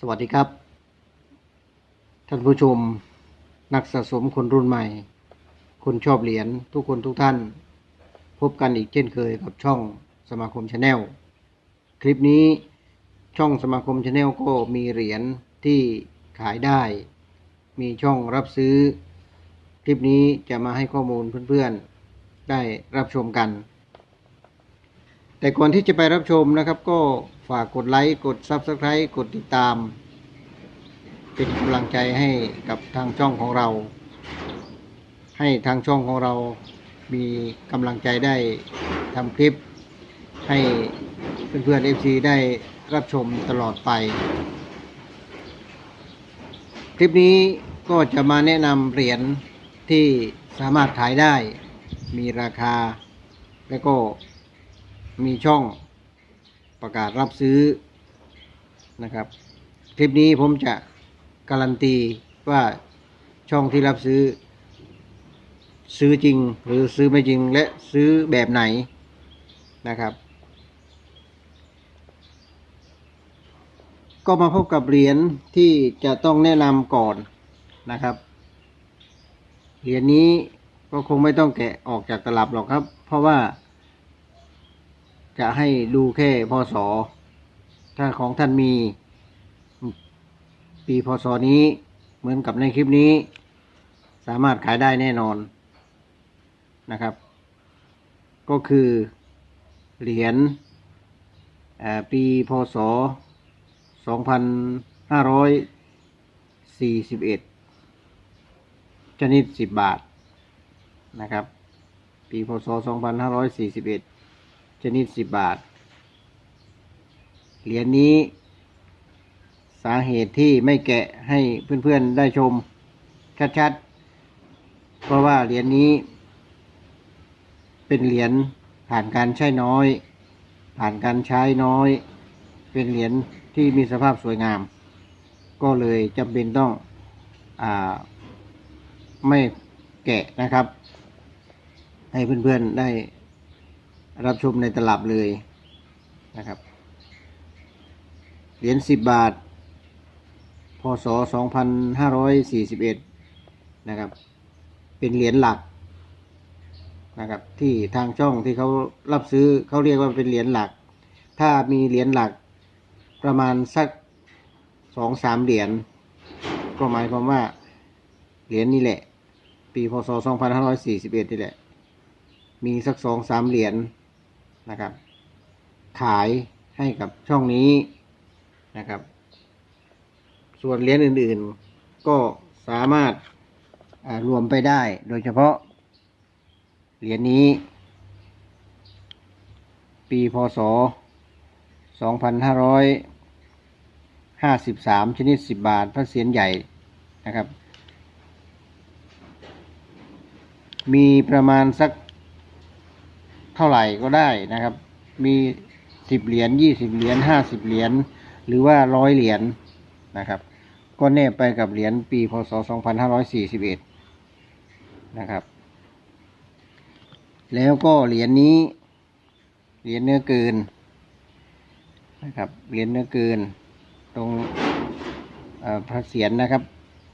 สวัสดีครับ ท่านผู้ชม นักสะสมคนรุ่นใหม่ คนชอบเหรียญทุกคนทุกท่าน พบกันอีกเช่นเคยกับช่องสมาคมชาแนลคลิปนี้ช่องสมาคมชาแนลก็มีเหรียญที่ขายได้ มีช่องรับซื้อ คลิปนี้จะมาให้ข้อมูลเพื่อนๆ ได้รับชมกัน แต่ก่อนที่จะไปรับชมนะครับก็ ฝากกดไลค์กด Subscribe กดติดตาม เป็นกำลังใจให้กับทางช่องของเรา ให้ทางช่องของเรามีกำลังใจได้ทำคลิป ให้เพื่อนๆ FC ได้รับชมตลอดไป คลิปนี้ก็จะมาแนะนำเหรียญที่สามารถขายได้ มีราคา และก็มีช่อง ประกาศรับซื้อนะครับ คลิปนี้ผมจะการันตีว่าช่องที่รับซื้อ ซื้อจริงหรือซื้อไม่จริงและซื้อแบบไหนนะครับ ก็มาพบกับเหรียญที่จะต้องแนะนำก่อนนะครับเหรียญนี้ก็คงไม่ต้องแกะออกจากตลับหรอกครับ เพราะว่า จะให้ดูแค่พศถ้าของท่านมี ปีพศนี้เหมือนกับในคลิปนี้ สามารถขายได้แน่นอนนะครับ ก็คือเหรียญเอ่อปีพศ 2541 ชนิด 10 บาทนะครับ ปีพศ 2541 ชนิด10บบาท เหรียญนี้ สาเหตุที่ไม่แกะให้เพื่อนๆได้ชม ชัดๆ เพราะว่าเหรียญนี้ เป็นเหรียญผ่านการใช้น้อย ผ่านการใช้น้อย เป็นเหรียญที่มีสภาพสวยงาม ก็เลยจำเป็นต้องอไม่แกะนะครับ ให้เพื่อนๆได้ รับชมในตลับเลยนะครับ เหรียญสิบบาท พศสองพันห้าร้อยสี่สิบเอ็ดนะครับ เป็นเหรียญหลักนะครับ ที่ทางช่องที่เขารับซื้อเขาเรียกว่าเป็นเหรียญหลัก ถ้ามีเหรียญหลักประมาณสักสองสามเหรียญก็หมายความว่าเหรียญนี้แหละ ปีพศสองพันห้าร้อยสี่สิบเอ็ดนี่แหละ มีสักสองสามเหรียญ นะครับ ขายให้กับช่องนี้นะครับ ส่วนเหรียญอื่นๆ ก็สามารถรวมไปได้ โดยเฉพาะเหรียญนี้ ปีพศ 2553 ชนิด 10 บาท พระเศียรใหญ่นะครับ มีประมาณสัก เท่าไหร่ก็ได้นะครับ มี10เหรียญ20เหรียญ50เหรียญหรือว่าร้อยเหรียญนะครับ ก็แนบไปกับเหรียญปีพศ2541นะครับ แล้วก็เหรียญนี้ เหรียญเนื้อเกินนะครับ เหรียญเนื้อเกิน ตรงพระเศียรนะครับ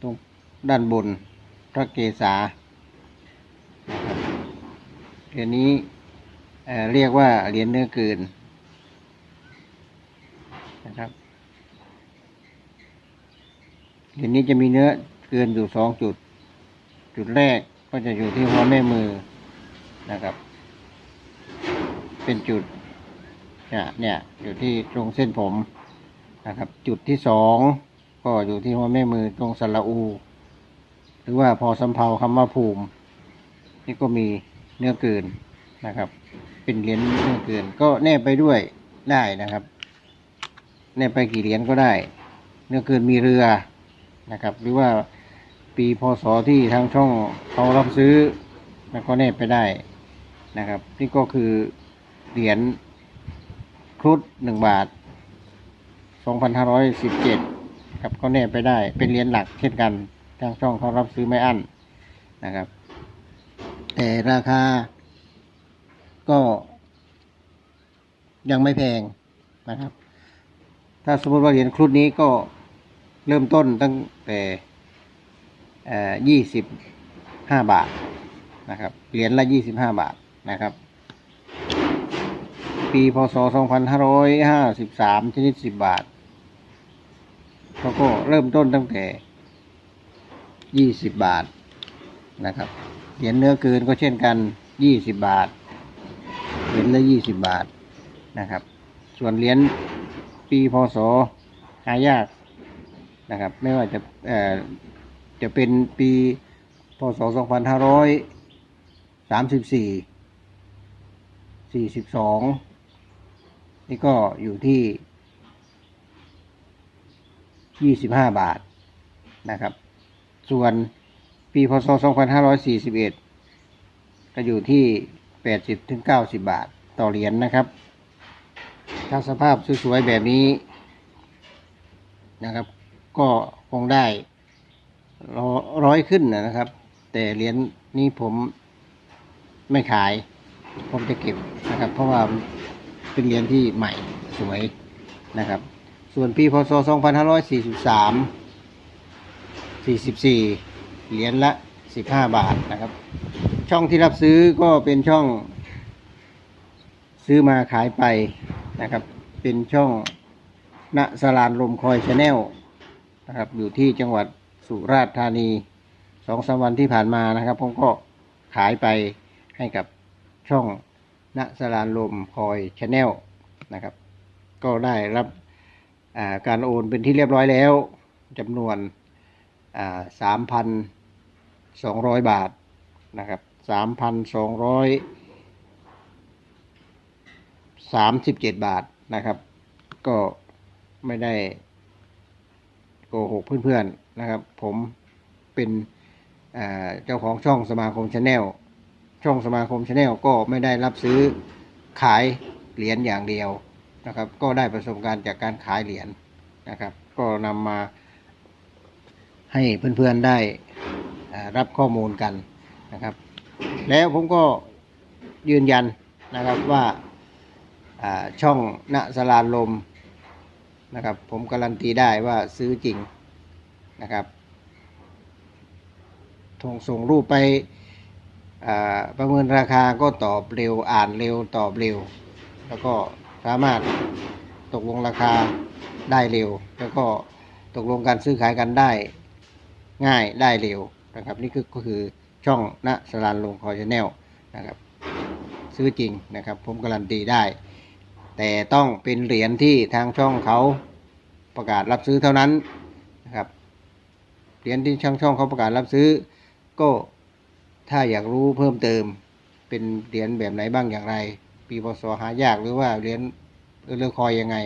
ตรงด้านบนพระเกศาเหรียญนี้ เเรียกว่าเหรียญเนื้อเกินนะครับเหรียญนี้จะมีเนื้อเกินอยู่สองจุด จุดแรกก็จะอยู่ที่หัวแม่มือนะครับ เป็นจุดเนี่ยเนี่ยอยู่ที่ตรงเส้นผมนะครับ จุดที่สองก็อยู่ที่หัวแม่มือตรงสระอู หรือว่าพอสำเพาคำว่าภูมิ นี่ก็มีเนื้อเกินนะครับ เป็นเหรียญเนื้อเกิน ก็แนบไปด้วยได้นะครับ แนบไปกี่เหรียญก็ได้เนื้อเกินมีเรือนะครับ หรือว่าปีพศที่ทางช่องเขารับซื้อแล้วก็แนบไปได้นะครับ นี่ก็คือเหรียญครุฑหนึ่งบาทสองพันห้าร้อยสิบเจ็ดครับก็แนบไปได้ เป็นเหรียญหลักเช่นกันทางช่องเขารับซื้อไม่อั้นนะครับ แต่ราคา ก็ ยังไม่แพงนะครับ ถ้าสมมติว่าเหรียญครุฑนี้ก็เริ่มต้นตั้งแต่ยี่สิบห้าบาทนะครับเหรียญละยี่สิบห้าบาทนะครับ ปีพศสองพันห้าร้อยห้าสิบสามชนิดสิบบาทเขาก็เริ่มต้นตั้งแต่ยี่สิบบาทนะครับเหรียญเนื้อเกินก็เช่นกันยี่สิบบาท เหรียญละยี่สิบบาทนะครับ ส่วนเหรียญปีพศหายากนะครับ ไม่ว่าจะเอ่อจะเป็นปีพศสองพันห้าร้อยสามสิบสี่สี่สิบสองนี่ก็อยู่ที่ยี่สิบห้าบาทนะครับ ส่วนปีพศสองพันห้าร้อยสี่สิบเอ็ดก็อยู่ที่ แปดสิบถึงเก้าสิบบาทต่อเหรียญนะครับ ถ้าสภาพสวยๆแบบนี้นะครับ ก็คงได้ร้อยขึ้นนะครับ แต่เหรียญนี้ผมไม่ขาย ผมจะเก็บนะครับ เพราะว่าเป็นเหรียญที่ใหม่สวยนะครับ ส่วนปีพศ 2543 44 เหรียญละ 15 บาทนะครับ ช่องที่รับซื้อก็เป็นช่อง ซื้อมาขายไปนะครับ เป็นช่องณสลานลมคอยชาแนลนะครับ อยู่ที่จังหวัดสุราษฎร์ธานีสองสามวันที่ผ่านมานะครับ ผมก็ขายไปให้กับช่องณสลานลมคอยชาแนลนะครับ ก็ได้รับาการโอนเป็นที่เรียบร้อยแล้วจำนวนสามพันสองร้อยบาทนะครับ สามพันสองร้อยสามสิบเจ็ดบาทนะครับ ก็ไม่ได้โกหกเพื่อนๆนะครับ ผมเป็นเจ้าของช่องสมาคมชาแนลช่องสมาคมชาแนลก็ไม่ได้รับซื้อขายเหรียญอย่างเดียวนะครับ ก็ได้ประสบการณ์จากการขายเหรียญนะครับ ก็นำมาให้เพื่อนๆได้รับข้อมูลกันนะครับ แล้วผมก็ยืนยันนะครับว่าช่องณสลานลมนะครับ ผมการันตีได้ว่าซื้อจริงนะครับทงส่งรูปไปประเมินราคาก็ตอบเร็วอ่านเร็วตอบเร็ว แล้วก็สามารถตกลงราคาได้เร็ว แล้วก็ตกลงการซื้อขายกันได้ง่ายได้เร็วนะครับ นี่ก็คือ ช่องณสลานลงคอยชแนลนะครับ ซื้อจริงนะครับ ผมการันตีได้ แต่ต้องเป็นเหรียญที่ทางช่องเขาประกาศรับซื้อเท่านั้นนะครับเหรียญที่ช่างช่องเขาประกาศรับซื้อ ก็ถ้าอยากรู้เพิ่มเติม เป็นเหรียญแบบไหนบ้างอย่างไร ปีพศหายากหรือว่าเหรียญเออเลอคอยยังไง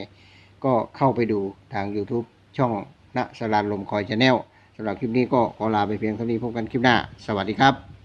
ก็เข้าไปดูทาง YouTube ช่องณสลานลมคอยชาแนล สำหรับคลิปนี้ก็ขอลาไปเพียงเท่านี้พบกันคลิปหน้า สวัสดีครับ